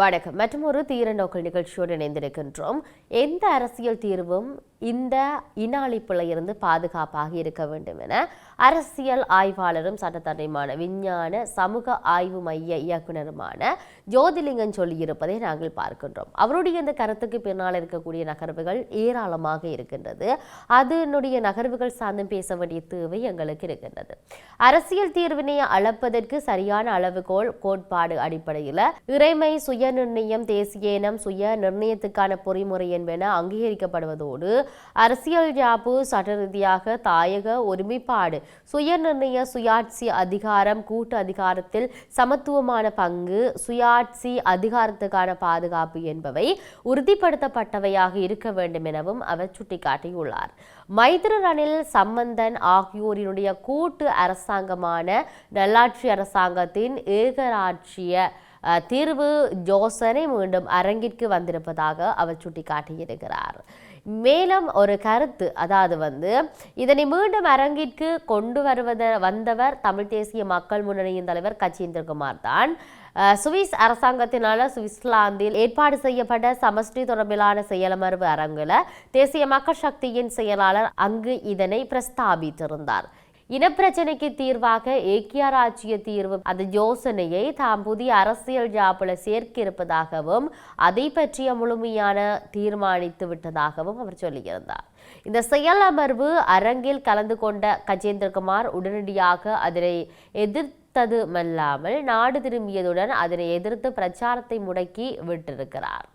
வணக்கம். மற்றும் ஒரு தீர நோக்கல் நிகழ்ச்சியோடு இணைந்திருக்கின்றோம். எந்த அரசியல் தீர்வும் இந்த இன அழிப்பிலிருந்து பாதுகாப்பாக இருக்க வேண்டும் என அரசியல் ஆய்வாளரும் சட்டத்தடைமான விஞ்ஞான சமூக ஆய்வு மைய இயக்குனருமான ஜோதிலிங்கன் சொல்லியிருப்பதை நாங்கள் பார்க்கின்றோம். அவருடைய இந்த கருத்துக்கு பின்னால் இருக்கக்கூடிய நகர்வுகள் ஏராளமாக இருக்கின்றது. அதனுடைய நகர்வுகள் சார்ந்தும் பேச வேண்டிய தேவை எங்களுக்கு இருக்கின்றது. அரசியல் தீர்வினை அளப்பதற்கு சரியான அளவுகோல் கோட்பாடு அடிப்படையில் இறைமை சுய நிர்ணயம் தேசிய இனம் சுய நிர்ணயத்துக்கான பொறிமுறை என்பன அங்கீகரிக்கப்படுவதோடு அரசியல் ஜாப்பு சட்ட ரீதியாக தாயக ஒருமைப்பாடு சுய நிர்ணய சுயாட்சி அதிகாரம் கூட்டு அதிகாரத்தில் சமத்துவமான பங்கு சுயாட்சி அதிகாரத்துக்கான பாதுகாப்பு என்பவை உறுதிப்படுத்தப்பட்டவையாக இருக்க வேண்டும் எனவும் அவர் சுட்டிக்காட்டியுள்ளார். மைத்ரி ரணில் சம்பந்தன் ஆகியோரினுடைய கூட்டு அரசாங்கமான நல்லாட்சி அரசாங்கத்தின் ஏகராட்சிய தீர்வு ஜோசனை மீண்டும் அரங்கிற்கு வந்திருப்பதாக அவர் சுட்டிக்காட்டியிருக்கிறார் மேலும் ஒரு கருத்து அதாவது வந்து இதனை மீண்டும் அரங்கிற்கு கொண்டு வருவத வந்தவர் தமிழ் தேசிய மக்கள் முன்னணியின் தலைவர் கச்சேந்திரகுமார் தான் சுவிஸ் அரசாங்கத்தினால சுவிட்சர்லாந்தில் ஏற்பாடு செய்யப்பட்ட சமஷ்டி தொடர்பிலான செயலமர்வு அரங்குல தேசிய மக்கள் சக்தியின் செயலாளர் அங்கு இதனை பிரஸ்தாபித்திருந்தார் இனப்பிரச்சனைக்கு தீர்வாக ஏக்கிய ஆட்சிய தீர்வு. அந்த யோசனையை தாம் புதிய அரசியல் ஜாப்பில் சேர்க்க இருப்பதாகவும் அதை பற்றிய முழுமையான தீர்மானித்து விட்டதாகவும் அவர் சொல்லியிருந்தார். இந்த செயல் அமர்வு அரங்கில் கலந்து கொண்ட கஜேந்திரகுமார் உடனடியாக அதனை எதிர்த்ததுமல்லாமல் நாடு திரும்பியதுடன் அதனை எதிர்த்து பிரச்சாரத்தை முடக்கி விட்டிருக்கிறார்.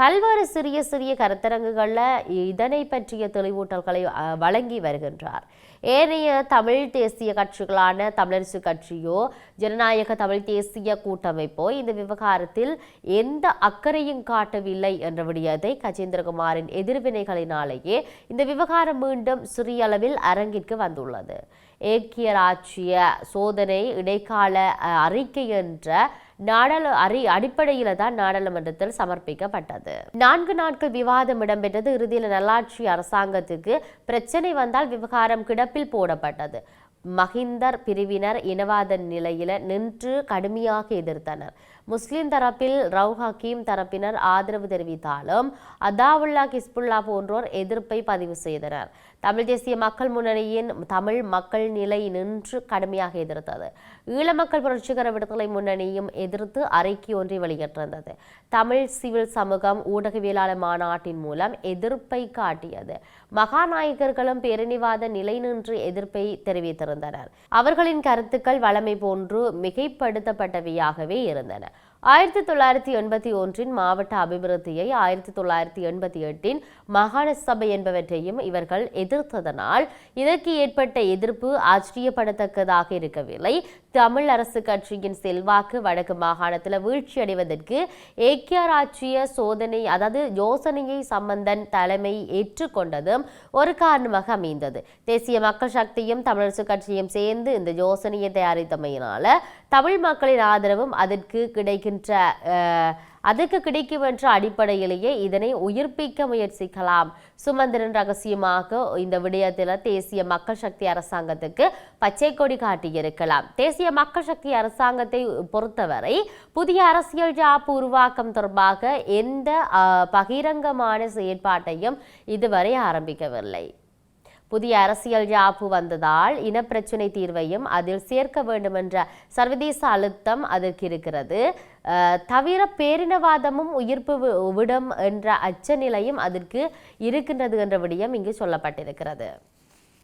பல்வேறு சிறிய சிறிய கருத்தரங்குகளில் இதனை பற்றிய தெளிவூட்டல்களை வழங்கி வருகின்றார். ஏனைய தமிழ் தேசிய கட்சிகளான தமிழரசு கட்சியோ ஜனநாயக தமிழ் தேசிய கூட்டமைப்போ இந்த விவகாரத்தில் எந்த அக்கறையும் காட்டவில்லை என்ற விடயத்தை கஜேந்திரகுமாரின் எதிர்வினைகளினாலேயே இந்த விவகாரம் மீண்டும் சிறிய அளவில் அரங்கிற்கு வந்துள்ளது. ஏக்கிய ராஜ்ய சோதனை இடைக்கால அறிக்கை என்ற நாடாளு அறி அடிப்படையில தான் நாடாளுமன்றத்தில் சமர்ப்பிக்கப்பட்டது. நான்கு நாட்கள் விவாதம் இடம்பெற்றது. இறுதியில் நல்லாட்சி அரசாங்கத்துக்கு பிரச்சனை வந்தால் விவகாரம் கிடப்பில் போடப்பட்டது. மஹிந்தர் பிரிவினர் இனவாத நிலையில நின்று கடுமையாக எதிர்த்தனர். முஸ்லிம் தரப்பில் ரவு ஹக்கீம் தரப்பினர் ஆதரவு தெரிவித்தாலும் அதாவுல்லா கிஸ்புல்லா போன்றோர் எதிர்ப்பை பதிவு செய்தனர். தமிழ் தேசிய மக்கள் முன்னணியின் தமிழ் மக்கள் நிலை நின்று கடுமையாக எதிர்த்தது. ஈழ மக்கள் புரட்சிகர விடுதலை முன்னணியும் எதிர்த்து அறிக்கை ஒன்றை வெளியிட்டிருந்தது. தமிழ் சிவில் சமூகம் ஊடகவியலாளர் மாநாட்டின் மூலம் எதிர்ப்பை காட்டியது. மகாநாயகர்களும் பேரணிவாத நிலை நின்று எதிர்ப்பை தெரிவித்திருந்தனர். அவர்களின் கருத்துக்கள் வளமை போன்று மிகைப்படுத்தப்பட்டவையாகவே இருந்தன. ஆயிரத்தி தொள்ளாயிரத்தி எண்பத்தி ஒன்றின் மாவட்ட அபிவிருத்தியை ஆயிரத்தி தொள்ளாயிரத்தி எண்பத்தி எட்டின் மாகாண சபை என்பவற்றையும் இவர்கள் எதிர்த்ததனால் இதற்கு ஏற்பட்ட எதிர்ப்பு ஆச்சரியப்படத்தக்கதாக இருக்கவில்லை. தமிழ் அரசு கட்சியின் செல்வாக்கு வடக்கு மாகாணத்தில் வீழ்ச்சி அடைவதற்கு ஏக்கிய ராஜ்ய சோதனை அதாவது யோசனையை சம்பந்தன் தலைமை ஏற்றுக்கொண்டதும் ஒரு காரணமாக அமைந்தது. தேசிய மக்கள் சக்தியும் தமிழரசு கட்சியும் சேர்ந்து இந்த யோசனையை தயாரித்தமையினால தமிழ் மக்களின் ஆதரவும் அதற்கு கிடைக்கும் இருக்கின்ற அதற்கு கிடைக்குமென்ற அடிப்படையிலேயே இதனை உயிர்ப்பிக்க முயற்சிக்கலாம். சுமந்திரன் ரகசியமாக இந்த விடயத்தில் தேசிய மக்கள் சக்தி அரசாங்கத்துக்கு பச்சை கொடி காட்டியிருக்கலாம். தேசிய மக்கள் சக்தி அரசாங்கத்தை பொறுத்தவரை புதிய அரசியல் ஜாப்பு உருவாக்கம் தொடர்பாக எந்த பகிரங்கமான செயற்பாட்டையும் இதுவரை ஆரம்பிக்கவில்லை. புதிய அரசியல் யாப்பு வந்ததால் இனப்பிரச்சினை தீர்வையும் அதில் சேர்க்க வேண்டும் என்ற சர்வதேச அழுத்தம் அதற்கு இருக்கிறது. தவிர பேரினவாதமும் உயிர்ப்பு விடும் என்ற அச்சநிலையும் அதற்கு இருக்கின்றது என்ற விடயம் இங்கு சொல்லப்பட்டிருக்கிறது.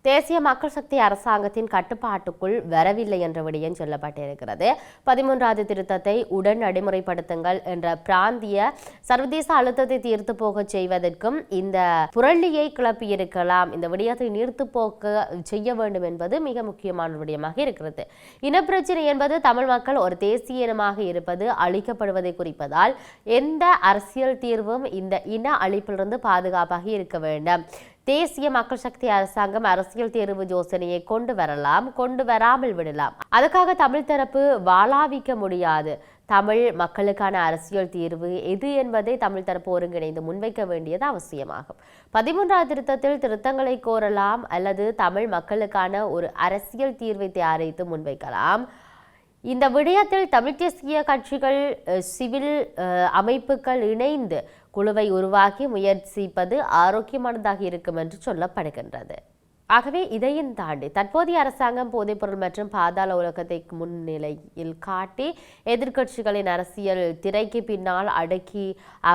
தேசிய மக்கள் சக்தி அரசாங்கத்தின் கட்டுப்பாட்டுக்குள் வரவில்லை என்ற விடயம் சொல்லப்பட்டிருக்கிறது. பதிமூன்றாவது திருத்தத்தை உடன் நடைமுறைப்படுத்துங்கள் என்ற பிராந்திய சர்வதேச அழுத்தத்தை தீர்த்து போகச் செய்வதற்கும் இந்த புரளியை கிளப்பியிருக்கலாம் இந்த விடயத்தை நீர்த்து போக்க செய்ய வேண்டும் என்பது மிக முக்கியமான விடயமாக இருக்கிறது. இனப்பிரச்சனை என்பது தமிழ் மக்கள் ஒரு தேசிய இனமாக இருப்பது அழிக்கப்படுவதை குறிப்பதால் எந்த அரசியல் தீர்வும் இந்த இன அழிப்பிலிருந்து பாதுகாப்பாக இருக்க வேண்டும். தேசிய மக்கள் சக்தி அரசாங்கம் அரசியல் தேர்வு யோசனையை கொண்டு வரலாம் கொண்டு வராமல் விடலாம். அதுக்காக தமிழ் தரப்பு வாளாவிக்க முடியாது. தமிழ் மக்களுக்கான அரசியல் தீர்வு எது என்பதை தமிழ் தரப்பு ஒருங்கிணைந்து முன்வைக்க வேண்டியது அவசியமாகும். பதிமூன்றாவது திருத்தத்தில் திருத்தங்களை கோரலாம் அல்லது தமிழ் மக்களுக்கான ஒரு அரசியல் தீர்வை தயாரித்து முன்வைக்கலாம். இந்த விடயத்தில் தமிழ் தேசிய கட்சிகள் சிவில் அமைப்புகள் இணைந்து குழுவை உருவாக்கி முயற்சிப்பது ஆரோக்கியமானதாக இருக்கும் என்று சொல்லப்படுகின்றது. ஆகவே இதையும் தாண்டி தற்போதைய அரசாங்கம் போதைப்பொருள் மற்றும் பாதாள உலகத்தை முன்னிலையில் காட்டி எதிர்க்கட்சிகளின் அரசியல் திரைக்கு பின்னால் அடக்கி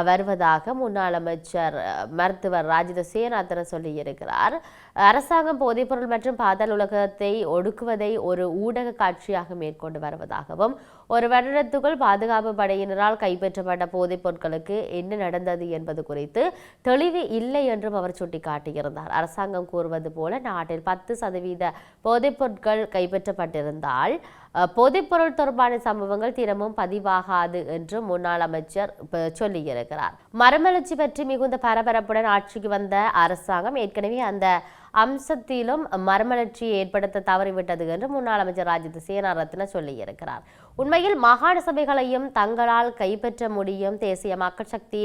வருவதாக முன்னாள் அமைச்சர் மருத்துவர் ராஜித சேனாதன சொல்லியிருக்கிறார். அரசாங்கம் போதைப்பொருள் மற்றும் பாதாள உலகத்தை ஒடுக்குவதை ஒரு ஊடக காட்சியாக மேற்கொண்டு வருவதாகவும் ஒரு வருடத்துக்குள் பாதுகாப்பு படையினரால் கைப்பற்றப்பட்ட போதைப் பொருட்களுக்கு என்ன நடந்தது என்பது குறித்து தெளிவு இல்லை என்றும் அவர் சுட்டிக்காட்டியிருந்தார். அரசாங்கம் கூறுவது போல நாட்டில் பத்து சதவீத போதைப் பொருட்கள் கைப்பற்றப்பட்டிருந்தால் போதைப்பொருள் தொடர்பான சம்பவங்கள் தினமும் பதிவாகாது என்று முன்னாள் அமைச்சர் சொல்லியிருக்கிறார். மரமலர்ச்சி பற்றி மிகுந்த பரபரப்புடன் ஆட்சிக்கு வந்த அரசாங்கம் ஏற்கனவே அந்த அம்சத்திலும் மரமலர்ச்சியை ஏற்படுத்த தவறிவிட்டது என்று முன்னாள் அமைச்சர் ராஜித் சேனாரத்ன சொல்லியிருக்கிறார். உண்மையில் மாகாண சபைகளையும் தங்களால் கைப்பற்ற முடியும். தேசிய மக்கள் சக்தி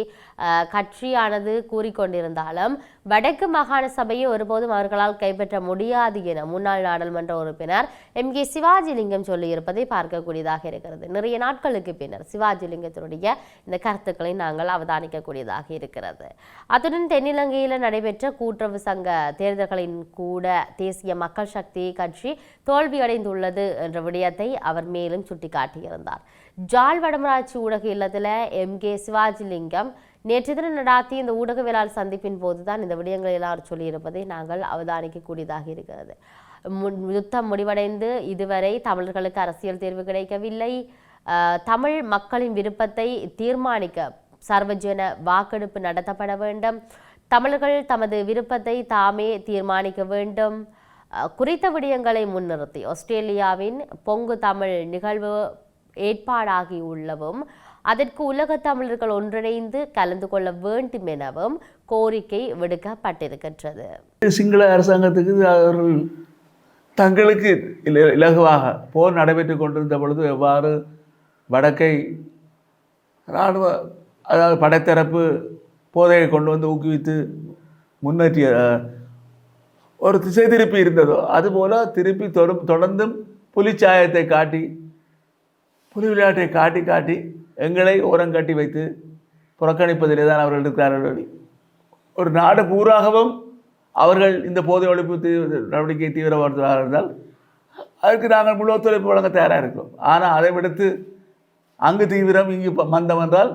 கட்சியானது கூறிக்கொண்டிருந்தாலும் வடக்கு மாகாண சபையை ஒருபோதும் அவர்களால் கைப்பற்ற முடியாது என முன்னாள் நாடாளுமன்ற உறுப்பினர் எம். கே. சிவாஜிலிங்கம் சொல்லியிருப்பதை பார்க்கக்கூடியதாக இருக்கிறது. நிறைய நாட்களுக்கு பின்னர் சிவாஜிலிங்கத்தினுடைய இந்த கருத்துக்களை நாங்கள் அவதானிக்கக்கூடியதாக இருக்கிறது. அத்துடன் தென்னிலங்கையில் நடைபெற்ற கூட்டுறவு சங்க தேர்தல்களின் கூட தேசிய மக்கள் சக்தி கட்சி தோல்வியடைந்துள்ளது என்ற விடயத்தை அவர் மேலும் சுட்டிக்காட்டியிருந்தார் ஜாழ் வடமராட்சி ஊடக இல்லத்தில் எம். கே. சிவாஜிலிங்கம் நேற்று தினம் நடாத்திய இந்த ஊடகவியலாளர் சந்திப்பின் போதுதான் இந்த விடயங்களை எல்லாம் சொல்லியிருப்பதை நாங்கள் அவதானிக்கக்கூடியதாக இருக்கிறது. யுத்தம் முடிவடைந்து இதுவரை தமிழர்களுக்கு அரசியல் தேர்வு கிடைக்கவில்லை. தமிழ் மக்களின் விருப்பத்தை தீர்மானிக்க சர்வஜன வாக்கெடுப்பு நடத்தப்பட வேண்டும். தமிழர்கள் தமது விருப்பத்தை தாமே தீர்மானிக்க வேண்டும். குறித்த விடயங்களை முன்னிறுத்தி ஆஸ்திரேலியாவின் பொங்கு தமிழ் நிகழ்வு ஏற்பாடாகி உள்ளவும் அதற்கு உலக தமிழர்கள் ஒன்றிணைந்து கலந்து கொள்ள வேண்டும் எனவும் கோரிக்கை விடுக்கப்பட்டிருக்கின்றது. சிங்கள அரசாங்கத்துக்கு அவர்கள் தங்களுக்கு இல- இலகுவாக போர் நடைபெற்று கொண்டிருந்த பொழுது எவ்வாறு வடக்கை இராணுவ அதாவது படைத்தரப்பு போதையை கொண்டு வந்து ஊக்குவித்து முன்னேற்றிய ஒரு திசை திருப்பி இருந்ததோ அதுபோல் திருப்பி தொடு தொடர்ந்தும் புலிச்சாயத்தை காட்டி புலி விளையாட்டை காட்டி காட்டி எங்களை ஓரங்கட்டி வைத்து புறக்கணிப்பதிலே தான் அவர்கள் இருக்கிறார்கள் ஒரு நாடு பூராகவும் அவர்கள் இந்த போதை ஒழிப்பு தீவிர நடவடிக்கை தீவிரப்படுத்துகிறார்கள் என்றால் அதுக்கு நாங்கள் முழு ஒத்துழைப்பு வழங்க தயாராக இருக்கிறோம். ஆனால் அதை விடுத்து அங்கு தீவிரம் இங்கு ப- மந்தம் என்றால்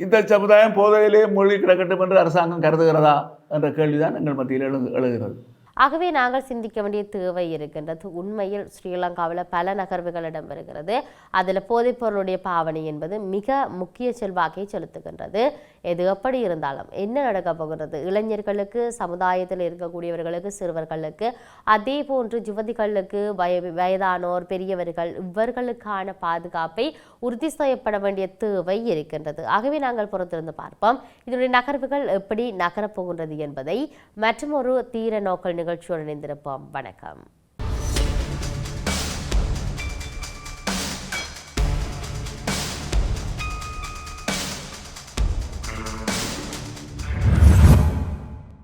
இந்த சமுதாயம் போதையிலே மூழ்கி கிடக்கட்டும் என்று அரசாங்கம் கருதுகிறதா? என்ற கேள்விதான் எங்கள் மத்தியில் எழுது எழுகிறது. ஆகவே நாங்கள் சிந்திக்க வேண்டிய தேவை இருக்கின்றது. உண்மையில் ஸ்ரீலங்காவில் பல நகர்வுகள் இடம்பெறுகிறது அதில் போதைப்பொருளுடைய பாவனை என்பது மிக முக்கிய செல்வாக்கை செலுத்துகின்றது. எது எப்படி இருந்தாலும் என்ன நடக்க போகிறது இளைஞர்களுக்கு சமுதாயத்தில் இருக்கக்கூடியவர்களுக்கு சிறுவர்களுக்கு அதே போன்று யுவதிகளுக்கு வய வயதானோர் பெரியவர்கள் இவர்களுக்கான பாதுகாப்பை உறுதி செய்யப்பட வேண்டிய தேவை இருக்கின்றது. ஆகவே நாங்கள் பொறுத்திருந்து பார்ப்போம். இதனுடைய நகர்வுகள் எப்படி நகரப்போகின்றது என்பதை மற்றும் ஒரு தீர நோக்கல் நிகழ்ச்சியோடு இணைந்திருப்போம். வணக்கம்.